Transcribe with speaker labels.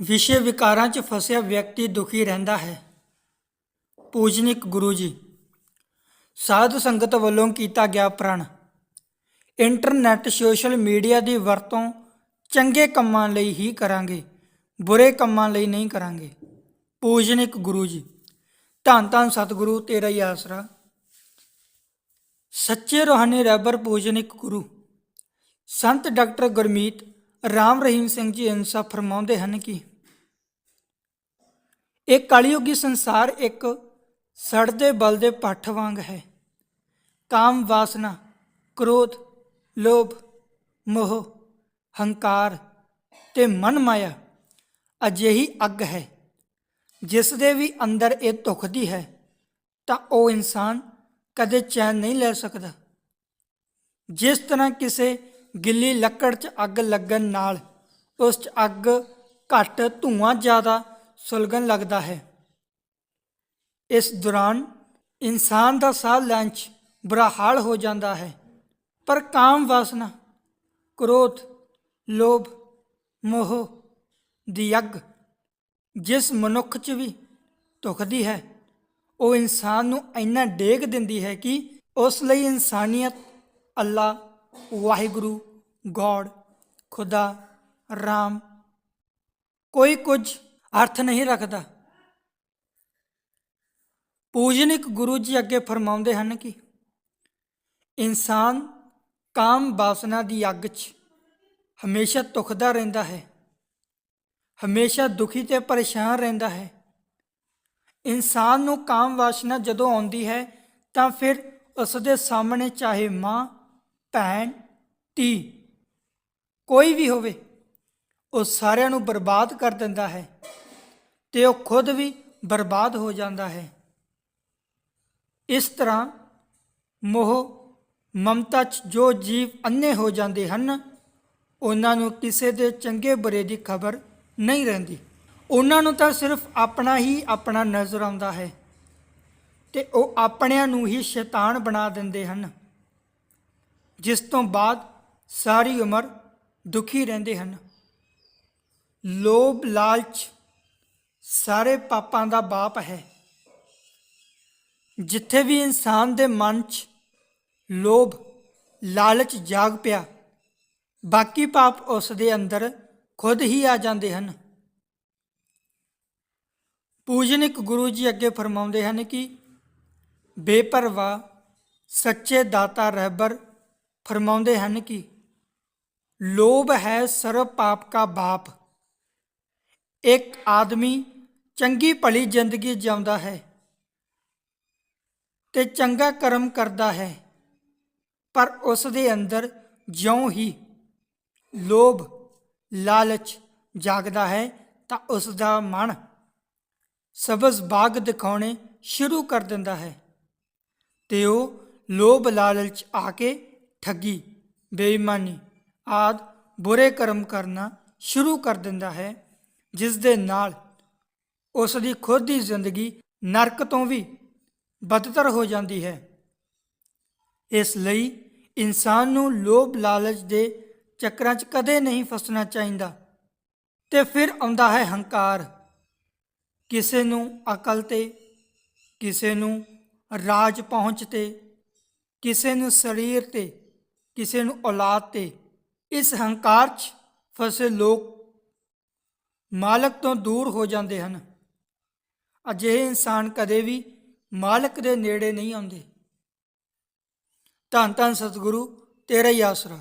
Speaker 1: ਵਿਸ਼ੇ ਵਿਕਾਰਾਂ 'ਚ ਫਸਿਆ ਵਿਅਕਤੀ ਦੁਖੀ ਰਹਿੰਦਾ ਹੈ। ਪੂਜਨਿਕ ਗੁਰੂ ਜੀ ਸਾਧ ਸੰਗਤ ਵੱਲੋਂ ਕੀਤਾ ਗਿਆ ਪ੍ਰਣ। ਇੰਟਰਨੈਟ, ਸੋਸ਼ਲ ਮੀਡੀਆ ਦੀ ਵਰਤੋਂ ਚੰਗੇ ਕੰਮਾਂ ਲਈ ਹੀ ਕਰਾਂਗੇ, ਬੁਰੇ ਕੰਮਾਂ ਲਈ ਨਹੀਂ ਕਰਾਂਗੇ। ਪੂਜਨਿਕ ਗੁਰੂ ਜੀ ਧੰਨ ਧੰਨ ਸਤਿਗੁਰੂ, ਤੇਰਾ ਹੀ ਆਸਰਾ। ਸੱਚੇ ਰੋਹਾਨੀ ਰਹਿਬਰ ਪੂਜਨਿਕ ਗੁਰੂ, ਸੰਤ ਡਾਕਟਰ ਗੁਰਮੀਤ ਰਾਮ ਰਹੀਮ ਸਿੰਘ ਜੀ ਇਨਸਾਫ ਫਰਮਾਉਂਦੇ ਹਨ ਕਿ ਇਹ ਕਲਯੁਗੀ ਸੰਸਾਰ ਇੱਕ ਸੜਦੇ ਬਲਦੇ ਪੱਠ ਵਾਂਗ ਹੈ। ਕਾਮ ਵਾਸਨਾ, ਕ੍ਰੋਧ, ਲੋਭ, ਮੋਹ, ਹੰਕਾਰ ਤੇ ਮਨ ਮਾਇਆ ਅਜਿਹੀ ਅੱਗ ਹੈ। ਜਿਸ ਦੇ ਵੀ ਅੰਦਰ ਇਹ ਧੁਖਦੀ ਹੈ, ਤਾਂ ਉਹ ਇਨਸਾਨ ਕਦੇ ਚੈਨ ਨਹੀਂ ਲੈ ਸਕਦਾ। ਜਿਸ ਤਰ੍ਹਾਂ ਕਿਸੇ ਗਿੱਲੀ ਲੱਕੜ 'ਚ ਅੱਗ ਲੱਗਣ ਨਾਲ ਉਸ 'ਚ ਅੱਗ ਘੱਟ ਧੂਆਂ ਜ਼ਿਆਦਾ ਸੁਲਗਣ ਲੱਗਦਾ ਹੈ। ਇਸ ਦੌਰਾਨ ਇਨਸਾਨ ਦਾ ਸਾਹ ਲੈਣ 'ਚ ਬੁਰਾ ਹਾਲ ਹੋ ਜਾਂਦਾ ਹੈ। ਪਰ ਕਾਮ ਵਾਸਨਾ, ਕ੍ਰੋਧ, ਲੋਭ, ਮੋਹ ਦੀ ਅੱਗ ਜਿਸ ਮਨੁੱਖ 'ਚ ਵੀ ਧੁਖਦੀ ਹੈ, ਉਹ ਇਨਸਾਨ ਨੂੰ ਇੰਨਾ ਡੇਗ ਦਿੰਦੀ ਹੈ ਕਿ ਉਸ ਲਈ ਇਨਸਾਨੀਅਤ ਅੱਲਾ ਵਾਹਿਗੁਰੂ ਗੋਡ ਖੁਦਾ, ਰਾਮ। ਕੋਈ ਕੁਝ ਅਰਥ ਨਹੀਂ ਰੱਖਦਾ। ਪੂਜਨਿਕ ਗੁਰੂ ਜੀ ਅੱਗੇ ਫਰਮਾਉਂਦੇ ਹਨ ਕਿ ਇਨਸਾਨ ਕਾਮ ਵਾਸਨਾ ਦੀ ਅੱਗ 'ਚ ਹਮੇਸ਼ਾ ਤੁਖਦਾ ਰਹਿੰਦਾ ਹੈ, ਹਮੇਸ਼ਾ ਦੁਖੀ ਤੇ ਪਰੇਸ਼ਾਨ ਰਹਿੰਦਾ ਹੈ। ਇਨਸਾਨ ਨੂੰ ਕਾਮ ਵਾਸਨਾ ਜਦੋਂ ਆਉਂਦੀ ਹੈ, ਤਾਂ ਫਿਰ ਉਸ ਦੇ ਸਾਹਮਣੇ ਚਾਹੇ ਮਾਂ ਭੈਣ, ਧੀ, ਕੋਈ ਵੀ ਹੋਵੇ, ਉਹ ਸਾਰਿਆਂ ਨੂੰ ਬਰਬਾਦ ਕਰ ਦਿੰਦਾ ਹੈ ਤੇ ਉਹ ਖੁਦ ਵੀ ਬਰਬਾਦ ਹੋ ਜਾਂਦਾ ਹੈ। ਇਸ ਤਰ੍ਹਾਂ ਮੋਹ, ਮਮਤਾ 'ਚ ਜੋ ਜੀਵ ਅੰਨੇ ਹੋ ਜਾਂਦੇ ਹਨ, ਉਹਨਾਂ ਨੂੰ ਕਿਸੇ ਦੇ ਚੰਗੇ ਬੁਰੇ ਦੀ ਖਬਰ ਨਹੀਂ ਰਹਿੰਦੀ। ਉਹਨਾਂ ਨੂੰ ਤਾਂ ਸਿਰਫ ਆਪਣਾ ਹੀ ਆਪਣਾ ਨਜ਼ਰ ਆਉਂਦਾ ਹੈ ਤੇ ਉਹ ਆਪਣਿਆਂ ਨੂੰ ਹੀ ਸ਼ੈਤਾਨ ਬਣਾ ਦਿੰਦੇ ਹਨ। ਜਿਸ ਤੋਂ ਬਾਅਦ ਸਾਰੀ ਉਮਰ ਦੁਖੀ ਰਹਿੰਦੇ ਹਨ। ਲੋਭ ਲਾਲਚ ਸਾਰੇ ਪਾਪਾਂ ਦਾ ਬਾਪ ਹੈ। ਜਿੱਥੇ ਵੀ ਇਨਸਾਨ ਦੇ ਮਨ 'ਚ ਲੋਭ, ਲਾਲਚ ਜਾਗ ਪਿਆ, ਬਾਕੀ ਪਾਪ ਉਸ ਦੇ ਅੰਦਰ ਖੁਦ ਹੀ ਆ ਜਾਂਦੇ ਹਨ। ਪੂਜਨਿਕ ਗੁਰੂ ਜੀ ਅੱਗੇ ਫਰਮਾਉਂਦੇ ਹਨ ਕਿ, ਬੇਪਰਵਾਹ ਸੱਚੇ ਦਾਤਾ ਰਹਿਬਰ ਫਰਮਾਉਂਦੇ ਹਨ ਕਿ ਲੋਭ ਹੈ ਸਰਬ ਪਾਪ ਕਾ ਬਾਪ। ਇੱਕ ਆਦਮੀ ਚੰਗੀ ਭਲੀ ਜ਼ਿੰਦਗੀ ਜਿਉਂਦਾ ਹੈ ਤੇ ਚੰਗਾ ਕਰਮ ਕਰਦਾ ਹੈ, ਪਰ ਉਸ ਦੇ ਅੰਦਰ ਜਿਉਂ ਹੀ ਲੋਭ, ਲਾਲਚ ਜਾਗਦਾ ਹੈ ਤਾਂ ਉਸ ਦਾ ਮਨ ਸਬਜ਼ ਬਾਗ ਦਿਖਾਉਣੇ ਸ਼ੁਰੂ ਕਰ ਦਿੰਦਾ ਹੈ ਤੇ ਉਹ ਲੋਭ ਲਾਲਚ ਆ ਕੇ ਠੱਗੀ, ਬੇਈਮਾਨੀ ਆਦ ਬੁਰੇ ਕਰਮ ਕਰਨਾ ਸ਼ੁਰੂ ਕਰ ਦਿੰਦਾ ਹੈ ਜਿਸ ਦੇ ਨਾਲ ਉਸ ਦੀ ਖੁਦ ਦੀ ਜ਼ਿੰਦਗੀ ਨਰਕ ਤੋਂ ਵੀ ਬਦਤਰ ਹੋ ਜਾਂਦੀ ਹੈ। ਇਸ ਲਈ ਇਨਸਾਨ ਨੂੰ ਲੋਭ ਲਾਲਚ ਦੇ ਚੱਕਰਾਂ 'ਚ ਕਦੇ ਨਹੀਂ ਫਸਣਾ ਚਾਹੀਦਾ ਤੇ ਫਿਰ ਆਉਂਦਾ ਹੈ ਹੰਕਾਰ। ਕਿਸੇ ਨੂੰ ਅਕਲ ਤੇ, ਕਿਸੇ ਨੂੰ ਰਾਜ ਪਹੁੰਚ ਤੇ, ਕਿਸੇ ਨੂੰ ਸਰੀਰ ਤੇ ਕਿਸੇ ਨੂੰ ਔਲਾਦ ਤੇ। ਇਸ ਹੰਕਾਰ 'ਚ ਫਸੇ ਲੋਕ ਮਾਲਕ ਤੋਂ ਦੂਰ ਹੋ ਜਾਂਦੇ ਹਨ। ਅਜਿਹੇ ਇਨਸਾਨ ਕਦੇ ਵੀ ਮਾਲਕ ਦੇ ਨੇੜੇ ਨਹੀਂ ਆਉਂਦੇ। ਧੰਨ ਧੰਨ ਸਤਿਗੁਰੂ, ਤੇਰਾ ਹੀ ਆਸਰਾ।